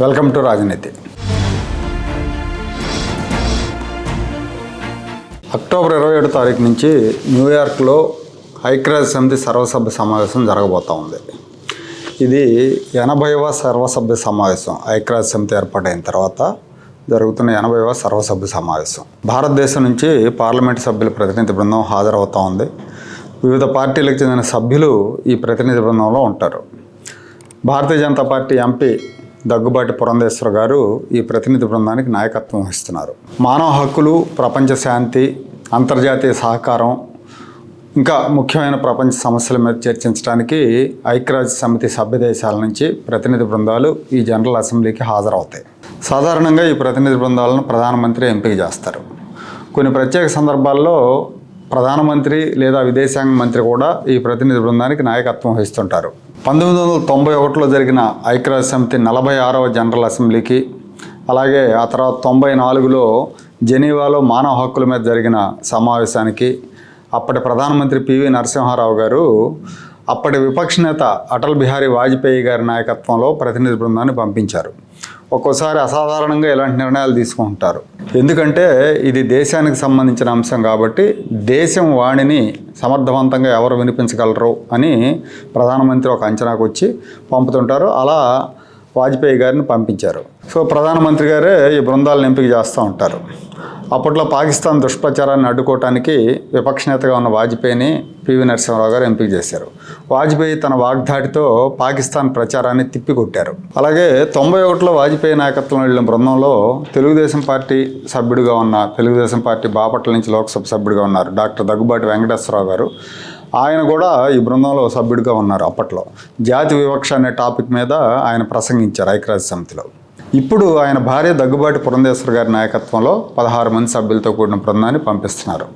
Welcome to రాజనీతి. October ఇరవై ఏడు తారీఖు నుంచి న్యూయార్క్లో ఐక్యరాజ్య సమితి సర్వసభ్య సమావేశం జరగబోతూ ఉంది. ఇది ఎనభైవ సర్వసభ్య సమావేశం. ఐక్యరాజ్య సమితి ఏర్పాటైన తర్వాత జరుగుతున్న ఎనభైవ సర్వసభ్య సమావేశం. భారతదేశం నుంచి పార్లమెంటు సభ్యుల ప్రతినిధి బృందం హాజరవుతూ ఉంది. వివిధ పార్టీలకు చెందిన సభ్యులు ఈ ప్రతినిధి బృందంలో ఉంటారు. భారతీయ జనతా పార్టీ ఎంపీ దగ్గుబాటి పురంధేశ్వర గారు ఈ ప్రతినిధి బృందానికి నాయకత్వం వహిస్తున్నారు. మానవ హక్కులు ప్రపంచ శాంతి అంతర్జాతీయ సహకారం ఇంకా ముఖ్యమైన ప్రపంచ సమస్యల మీద చర్చించడానికి ఐక్యరాజ్య సమితి సభ్య దేశాల నుంచి ప్రతినిధి బృందాలు ఈ జనరల్ అసెంబ్లీకి హాజరవుతాయి. సాధారణంగా ఈ ప్రతినిధి బృందాలను ప్రధానమంత్రి ఎంపిక చేస్తారు. కొన్ని ప్రత్యేక సందర్భాల్లో ప్రధానమంత్రి లేదా విదేశాంగ మంత్రి కూడా ఈ ప్రతినిధి బృందానికి నాయకత్వం వహిస్తుంటారు. పంతొమ్మిది వందల తొంభై ఒకటిలో జరిగిన ఐక్యరాజ్య సమితి నలభై ఆరవ జనరల్ అసెంబ్లీకి అలాగే ఆ తర్వాత తొంభై నాలుగులో జెనీవాలో మానవ హక్కుల మీద జరిగిన సమావేశానికి అప్పటి ప్రధానమంత్రి పివి నరసింహారావు గారు అప్పటి విపక్ష నేత అటల్ బిహారీ వాజ్పేయి గారి నాయకత్వంలో ప్రతినిధి బృందాన్ని పంపించారు. ఒక్కోసారి అసాధారణంగా ఇలాంటి నిర్ణయాలు తీసుకుంటారు. ఎందుకంటే ఇది దేశానికి సంబంధించిన అంశం కాబట్టి దేశం వాణిని సమర్థవంతంగా ఎవరు వినిపించగలరు అని ప్రధానమంత్రి ఒక అంచనాకు వచ్చి పంపుతుంటారు. అలా వాజ్పేయి గారిని పంపించారు. సో ప్రధానమంత్రి గారే ఈ బృందాలను ఎంపిక చేస్తూ ఉంటారు. అప్పట్లో పాకిస్తాన్ దుష్ప్రచారాన్ని అడ్డుకోవటానికి విపక్ష నేతగా ఉన్న వాజ్పేయిని పివి నరసింహరావు గారు ఎంపిక చేశారు. వాజ్పేయి తన వాగ్దాటితో పాకిస్తాన్ ప్రచారాన్ని తిప్పికొట్టారు. అలాగే తొంభై ఒకటిలో వాజ్పేయి నాయకత్వంలో వెళ్ళిన బృందంలో తెలుగుదేశం పార్టీ సభ్యుడిగా ఉన్న తెలుగుదేశం పార్టీ బాపట్ల నుంచి లోక్సభ సభ్యుడిగా ఉన్నారు డాక్టర్ దగ్గుబాటి వెంకటేశ్వరరావు గారు. ఆయన కూడా ఈ బృందంలో సభ్యుడిగా ఉన్నారు అప్పట్లో. జాతి వివక్ష అనే టాపిక్ మీద ఆయన ప్రసంగించారు ఐక్యరాజ్య సమితిలో. ఇప్పుడు ఆయన భార్య దగ్గుబాటి పురంధేశ్వర్ గారి నాయకత్వంలో పదహారు మంది సభ్యులతో కూడిన బృందాన్ని పంపిస్తున్నారు.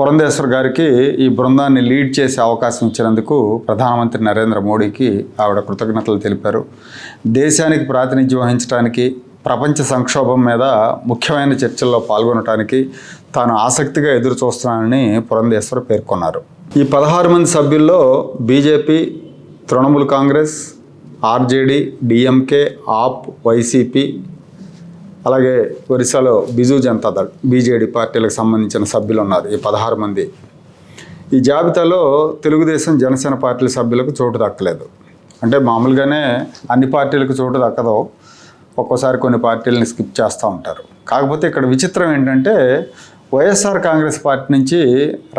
పురంధేశ్వర్ గారికి ఈ బృందాన్ని లీడ్ చేసే అవకాశం ఇచ్చినందుకు ప్రధానమంత్రి నరేంద్ర మోడీకి ఆవిడ కృతజ్ఞతలు తెలిపారు. దేశానికి ప్రాతినిధ్యం వహించడానికి ప్రపంచ సంక్షోభం మీద ముఖ్యమైన చర్చల్లో పాల్గొనడానికి తాను ఆసక్తిగా ఎదురు చూస్తున్నానని పురంధేశ్వర్ పేర్కొన్నారు. ఈ పదహారు మంది సభ్యుల్లో BJP Trinamool Congress RJD DMK AAP YCP అలాగే ఒరిస్సాలో బిజు జనతాదళ్ బీజేడీ పార్టీలకు సంబంధించిన సభ్యులు ఉన్నారు ఈ పదహారు మంది. ఈ జాబితాలో తెలుగుదేశం జనసేన పార్టీల సభ్యులకు చోటు దక్కలేదు. అంటే మామూలుగానే అన్ని పార్టీలకు చోటు దక్కదో. ఒక్కోసారి కొన్ని పార్టీలని స్కిప్ చేస్తూ ఉంటారు. కాకపోతే ఇక్కడ విచిత్రం ఏంటంటే వైఎస్ఆర్ కాంగ్రెస్ పార్టీ నుంచి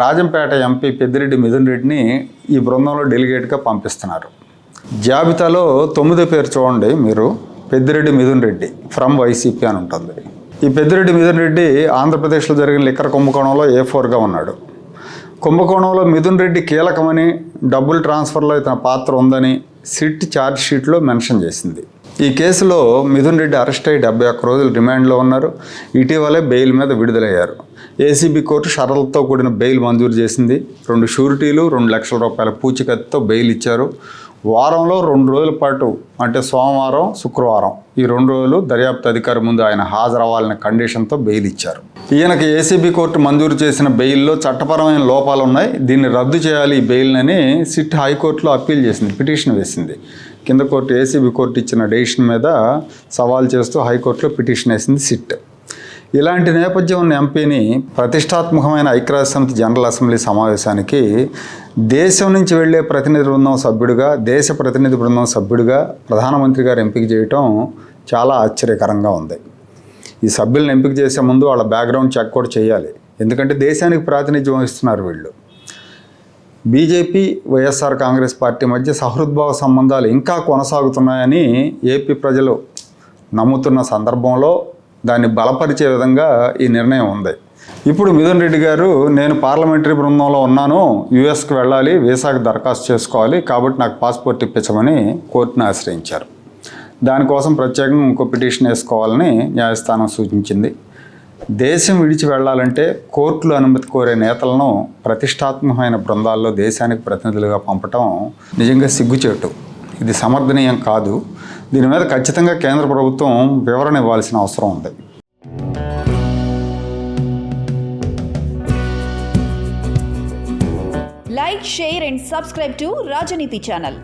రాజంపేట ఎంపీ పెద్దిరెడ్డి మిథున్ రెడ్డిని ఈ బృందంలో డెలిగేట్గా పంపిస్తున్నారు. జాబితాలో తొమ్మిదో పేరు చూడండి మీరు. పెద్దిరెడ్డి మిథున్ రెడ్డి ఫ్రమ్ వైసీపీ అని ఉంటుంది. ఈ పెద్దిరెడ్డి మిథున్ రెడ్డి ఆంధ్రప్రదేశ్లో జరిగిన లిక్కర్ కుంభకోణంలో ఏ ఫోర్గా ఉన్నాడు? కుంభకోణంలో మిథున్ రెడ్డి కీలకమని డబ్బులు ట్రాన్స్ఫర్లో ఇతని పాత్ర ఉందని సిట్ ఛార్జ్ షీట్లో మెన్షన్ చేసింది. ఈ కేసులో మిథున్ రెడ్డి అరెస్ట్ అయ్యి డెబ్బై ఒక్క రోజులు రిమాండ్లో ఉన్నారు. ఇటీవలే బెయిల్ మీద విడుదలయ్యారు. ఏసీబీ కోర్టు షరతులతో కూడిన బెయిల్ మంజూరు చేసింది. రెండు షూరిటీలు రెండు లక్షల రూపాయల పూచికత్తుతో బెయిల్ ఇచ్చారు. వారంలో రెండు రోజుల పాటు అంటే సోమవారం శుక్రవారం ఈ రెండు రోజులు దర్యాప్తు అధికారి ముందు ఆయన హాజరవ్వాలనే కండిషన్తో బెయిల్ ఇచ్చారు. ఈయనకి ఏసీబీ కోర్టు మంజూరు చేసిన బెయిల్లో చట్టపరమైన లోపాలు ఉన్నాయి దీన్ని రద్దు చేయాలి ఈ బెయిల్నని సిట్ హైకోర్టులో అప్పీల్ చేసింది పిటిషన్ వేసింది. కింద కోర్టు ఏసీబీ కోర్టు ఇచ్చిన డెసిషన్ మీద సవాల్ చేస్తూ హైకోర్టులో పిటిషన్ వేసింది సిట్. ఇలాంటి నేపథ్యం ఉన్న ఎంపీని ప్రతిష్టాత్మకమైన ఐక్యరాజ్య సమితి జనరల్ అసెంబ్లీ సమావేశానికి దేశం నుంచి వెళ్ళే ప్రతినిధి బృందం సభ్యుడిగా దేశ ప్రతినిధి బృందం సభ్యుడిగా ప్రధానమంత్రి గారు ఎంపిక చేయటం చాలా ఆశ్చర్యకరంగా ఉంది. ఈ సభ్యులను ఎంపిక చేసే ముందు వాళ్ళ బ్యాక్గ్రౌండ్ చెక్ కూడా చేయాలి. ఎందుకంటే దేశానికి ప్రాతినిధ్యం వహిస్తున్నారు వీళ్ళు. బీజేపీ వైఎస్ఆర్ కాంగ్రెస్ పార్టీ మధ్య సహృద్భావ సంబంధాలు ఇంకా కొనసాగుతున్నాయని ఏపీ ప్రజలు నమ్ముతున్న సందర్భంలో దాన్ని బలపరిచే విధంగా ఈ నిర్ణయం ఉంది. ఇప్పుడు మిథున్ రెడ్డి గారు నేను పార్లమెంటరీ బృందంలో ఉన్నాను యుఎస్కి వెళ్ళాలి వీసాకి దరఖాస్తు చేసుకోవాలి కాబట్టి నాకు పాస్పోర్ట్ ఇప్పించమని కోర్టును ఆశ్రయించారు. దానికోసం ప్రత్యేకంగా ఇంకో పిటిషన్ వేసుకోవాలని న్యాయస్థానం సూచించింది. దేశం విడిచి వెళ్ళాలంటే కోర్టులు అనుమతి కోరే నేతలను ప్రతిష్టాత్మకమైన బృందాల్లో దేశానికి ప్రతినిధులుగా పంపటం నిజంగా సిగ్గుచేటు. ఇది సమర్థనీయం కాదు. దీని మీద ఖచ్చితంగా కేంద్ర ప్రభుత్వం వివరణ ఇవ్వాల్సిన అవసరం ఉంది. Like share and subscribe to Rajaneeti channel